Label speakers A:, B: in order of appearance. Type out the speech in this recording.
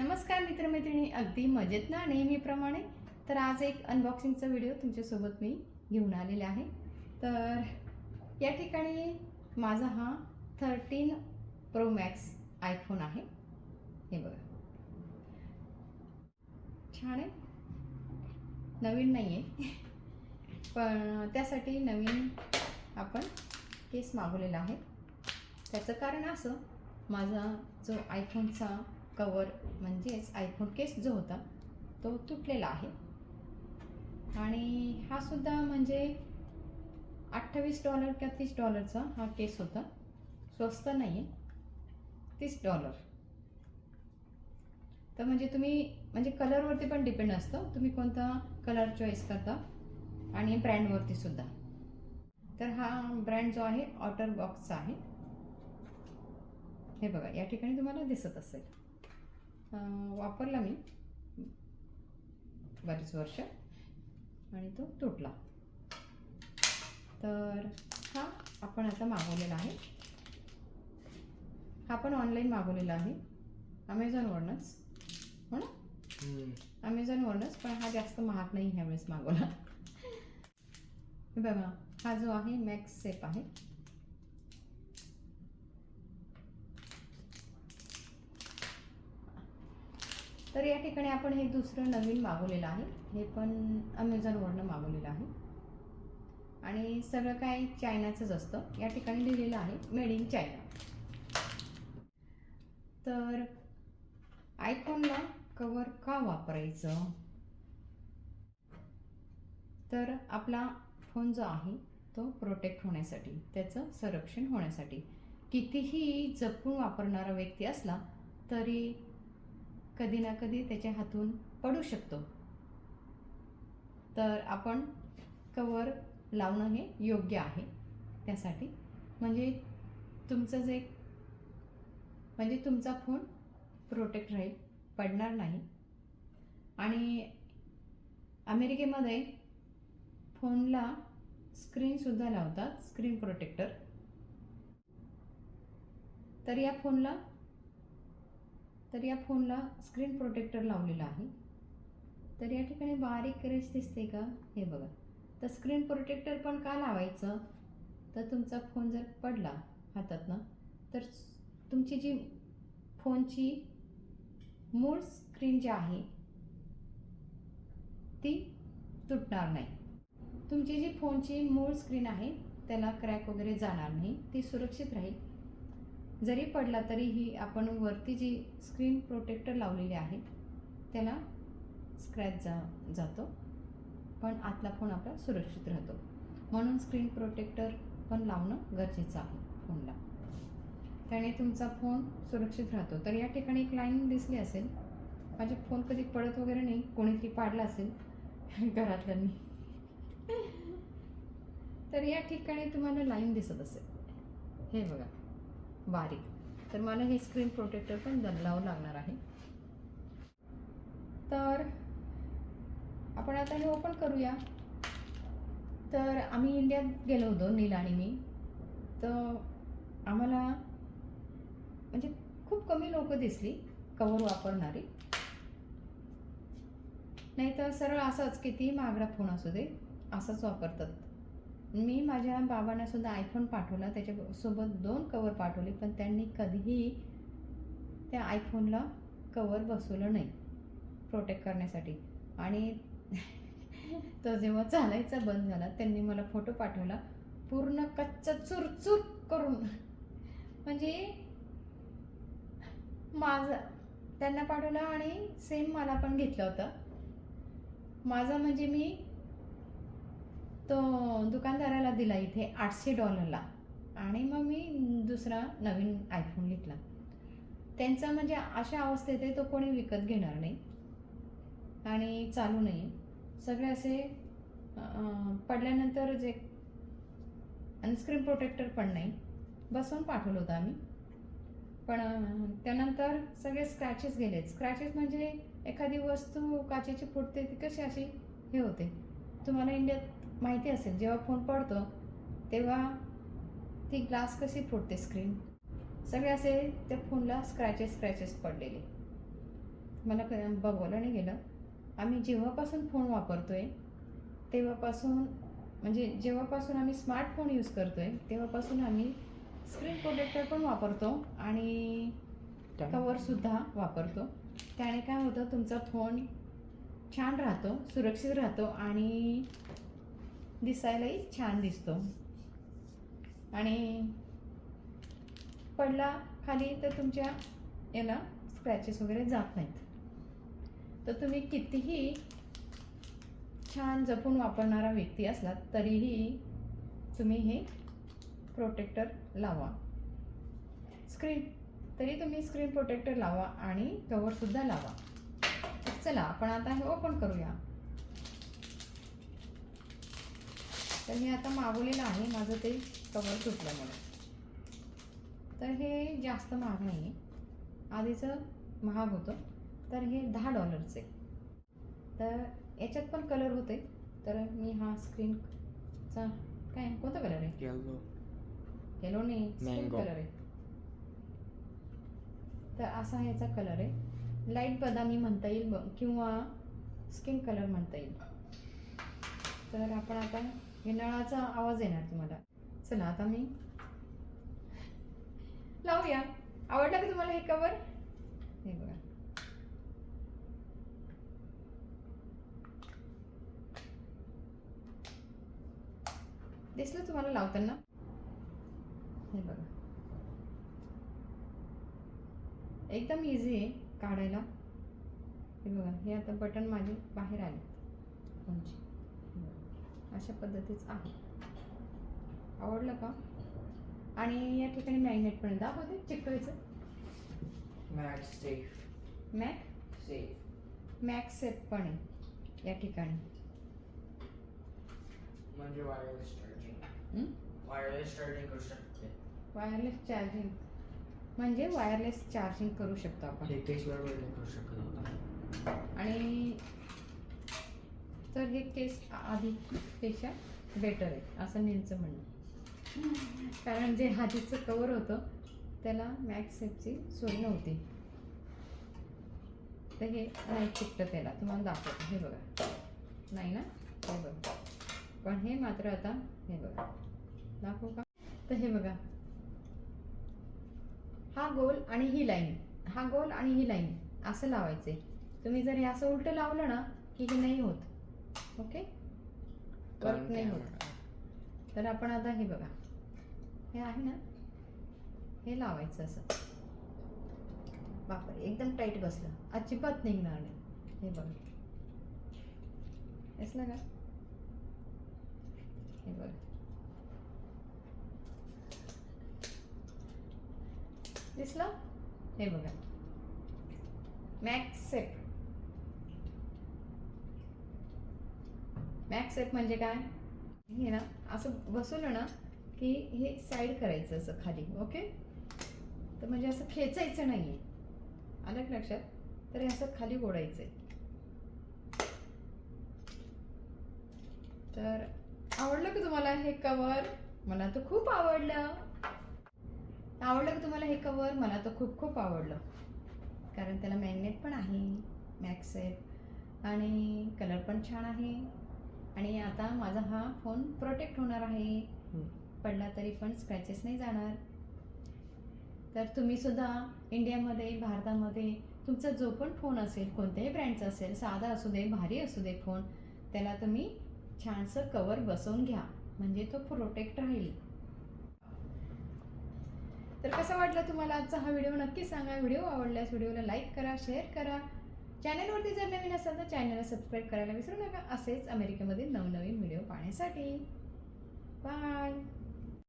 A: नमस्कार मित्रमैत्रिणी अगदी मजेत ना नेहमीप्रमाणे? तर आज एक अनबॉक्सिंगचा व्हिडिओ तुमच्यासोबत मी घेऊन आलेले आहे. तर या ठिकाणी माझा हा थर्टीन प्रो मॅक्स आयफोन आहे. हे बघा. छान आहे. नवीन नाही आहे पण त्यासाठी नवीन आपण केस मागवलेला आहे. त्याचं कारण असं माझा जो आयफोनचा कवर म्हणजेच आयफोन केस जो होता तो तुटलेला आहे. आणि हा सुद्धा म्हणजे अठ्ठावीस डॉलर किंवा तीस डॉलरचा हा केस होता. स्वस्त नाही आहे तीस डॉलर तर म्हणजे तुम्ही म्हणजे कलरवरती पण डिपेंड असतं. तुम्ही कोणता कलर चॉईस करता आणि ब्रँडवरती सुद्धा. तर हा ब्रँड जो आहे ऑटर बॉक्सचा आहे. हे बघा या ठिकाणी तुम्हाला दिसत असेल. वापरला मी. बरीच वर्ष. आणि तो तुटला. तर हा आपण आता मागवलेला आहे. हा पण ऑनलाईन मागवलेला आहे. अमेझॉनवरनंच हो ना? अमेझॉनवरनंच पण हा जास्त महाग नाही ह्यावेळेस मागवला. बघा हा जो आहे मॅक्स सेप आहे. तर या ठिकाणी आपण हे दुसरं नवीन मागवलेलं आहे. हे पण अमेझॉनवरनं मागवलेलं आहे. आणि सगळं काय चायनाचंच असतं. या ठिकाणी लिहिलेलं आहे मेड इन चायना तर आयफोनला कवर का वापरायचं? तर आपला फोन जो आहे तो प्रोटेक्ट होण्यासाठी त्याचं संरक्षण होण्यासाठी. कितीही जपून वापरणारा व्यक्ती असला तरी कधी ना कधी त्याच्या हातून पडू शकतो. तर आपण कवर लावणं हे योग्य आहे. त्यासाठी म्हणजे तुमचं जे म्हणजे तुमचा फोन प्रोटेक्ट राहील पडणार नाही. आणि अमेरिकेमध्ये फोनला स्क्रीनसुद्धा लावतात स्क्रीन प्रोटेक्टर तर या फोनला तर या फोनला स्क्रीन प्रोटेक्टर लावलेला आहे. तर या ठिकाणी बारीक रेस दिसते का? हे बघा. तर स्क्रीन प्रोटेक्टर पण का लावायचं? तर तुमचा फोन जर पडला हातातनं तर तुमची जी फोनची मूळ स्क्रीन जी आहे ती तुटणार नाही. तुमची जी फोनची मूळ स्क्रीन आहे त्याला क्रॅक वगैरे जाणार नाही. ती सुरक्षित राहील. जरी पडला तरीही आपण वरती जी स्क्रीन प्रोटेक्टर लावलेली आहे त्याला स्क्रॅच जा जातो. पण आतला फोन आपला सुरक्षित राहतो. म्हणून स्क्रीन प्रोटेक्टर पण लावणं गरजेचं आहे फोनला त्याने तुमचा फोन सुरक्षित राहतो. तर या ठिकाणी एक लाईन दिसली असेल. माझे फोन कधी पडत वगैरे नाही. कोणीतरी पाडला असेल. घरातल्यांनी. तर या ठिकाणी तुम्हाला लाईन दिसत असेल. हे बघा. बारीक. तर मला हे स्क्रीन प्रोटेक्टर पण बदलावं लागणार आहे. तर आपण आता हे ओपन करूया. तर आम्ही इंडियात गेलो होतो नील आणि मी. तर आम्हाला म्हणजे खूप कमी लोक दिसली कवर वापरणारी. नाही तर सरळ असंच कितीही महागडा फोन असू दे असंच वापरतात. मी माझ्या बाबांना सुद्धा आयफोन पाठवला. त्याच्यासोबत दोन कवर पाठवले पण त्यांनी कधीही त्या आयफोनला कवर बसवलं नाही प्रोटेक्ट करण्यासाठी. आणि तो जेव्हा चालायचा बंद झाला त्यांनी मला फोटो पाठवला. पूर्ण कच्चा चुरचूर करून. म्हणजे माझा त्यांना पाठवला आणि सेम मला पण घेतलं होतं. माझा म्हणजे मी तो दुकानदाराला दिला इथे आठशे डॉलरला. आणि मग मी दुसरा नवीन आयफोन घेतला. त्यांचा म्हणजे अशा अवस्थेत आहे तो कोणी विकत घेणार नाही. आणि चालू नाही सगळे असे पडल्यानंतर जे अनस्क्रीन प्रोटेक्टर पण नाही बसवून पाठवलं होतं आम्ही. पण त्यानंतर सगळे स्क्रॅचेस गेले स्क्रॅचेस म्हणजे एखादी वस्तू काचेची फुटते ती कशी अशी? हे होते. तुम्हाला इंडियात माहिती असेल जेव्हा फोन पडतो तेव्हा ती ग्लास कशी फुटते स्क्रीन सगळे असे त्या फोनला स्क्रॅचेस स्क्रॅचेस पडलेले. मला बघवलं नाही गेलं. आम्ही जेव्हापासून फोन वापरतोय तेव्हापासून म्हणजे जेव्हापासून आम्ही स्मार्टफोन यूज करतोय तेव्हापासून आम्ही स्क्रीन प्रोटेक्टर पण वापरतो आणि कवरसुद्धा वापरतो. त्याने काय होतं तुमचा फोन छान राहतो सुरक्षित राहतो आणि दिसायलाही छान दिसतो. आणि पडला खाली तर तुमच्या याला स्क्रॅचेस वगैरे जात नाहीत. तर तुम्ही कितीही छान जपून वापरणारा व्यक्ती असलात तरीही तुम्ही हे प्रोटेक्टर लावा. स्क्रीन तरी तुम्ही स्क्रीन प्रोटेक्टर लावा आणि कवरसुद्धा लावा. चला आपण आता हे ओपन करूया. तर हे आता मागवलेलं आहे. माझं ते कवर तुटल्यामुळे तर हे जास्त महाग नाही आहे आधीचं महाग होतं. तर हे दहा डॉलरचे. तर याच्यात पण कलर होते. तर मी हा स्क्रीनचा काय कोणता कलर आहे?
B: येलो
A: येलो नाही स्किन. कलर आहे. तर असा ह्याचा कलर आहे. लाइट बदामी म्हणता येईल किंवा स्किन कलर म्हणता येईल. तर आपण आता हे नळाचा आवाज येणार तुम्हाला. चला आता मी लावूया. आवडलं का तुम्हाला हे कवर हे बघा. दिसलं तुम्हाला लावताना? हे बघा. एकदम इझी आहे काढायला. हे बघा हे आता बटन माझे बाहेर आले. फोनचे अशा पद्धतीच आहे. आवडलं का? आणि या ठिकाणी मॅग्नेट पण. दाखवते चिकटवायचं
B: max safe
A: mag
B: safe
A: max set पण आहे या ठिकाणी.
B: म्हणजे वायरलेस चार्जिंग? वायरलेस चार्जिंग करू शकते.
A: वायरलेस चार्जिंग म्हणजे वायरलेस चार्जिंग करू शकतो आपण.
B: करू शकत
A: आणि तर हे केस आधीपेक्षा बेटर आहे असं नीलचं म्हणणं. कारण जे आधीचं कवर होतं त्याला मॅक्स सेपची सोय नव्हती. तर हे नाही चिकटं त्याला तुम्हाला दाखवतो. हे बघा. नाही ना? हे बघा. पण हे मात्र आता हे बघा. दाखवू का? तर हे बघा. हा गोल आणि ही लाईन. हा गोल आणि ही लाईन. असं लावायचे तुम्ही जर हे असं उलटं लावलं ना की हे नाही होत. ओके? वर्क नाही होत. तर आपण आता हे बघा. हे आहे ना? हे लावायचं असं. बापरे एकदम टाईट बसलं. अजिबात निघणार नाही. हे बघा. दिसलं का? हे बघा. दिसलं? हे बघा. मॅक्स मॅक्स सेप म्हणजे काय? हे ना असं बसवलं ना की हे साईड करायचं असं खाली ओके तर म्हणजे असं खेचायचं नाही आहे आलं का लक्षात? तर हे असं खाली ओढायचं आहे तर आवडलं का तुम्हाला हे कवर मला तर खूप आवडलं. आवडलं का तुम्हाला हे कवर मला तर खूप खूप आवडलं. कारण त्याला मॅग्नेट पण आहे मॅक्स सेट आणि कलर पण छान आहे. आणि आता माझा हा फोन प्रोटेक्ट होणार आहे. पडला तरी पण स्क्रॅचेस नाही जाणार. तर तुम्ही सुद्धा इंडियामध्ये भारतामध्ये तुमचा जो पण फोन असेल कोणत्याही ब्रँडचा असेल साधा असू दे भारी असू दे फोन त्याला तुम्ही छानसं कवर बसवून घ्या. म्हणजे तो प्रोटेक्ट राहील. तर कसा वाटला तुम्हाला आजचा हा व्हिडिओ नक्की सांगा. व्हिडिओ आवडल्यास व्हिडिओला लाईक करा शेअर करा. चॅनलवरती जर नवीन असाल तर चॅनलला सबस्क्राईब करायला विसरू नका. असेच अमेरिकेमधील नवनवीन व्हिडिओ पाहण्यासाठी. बाय.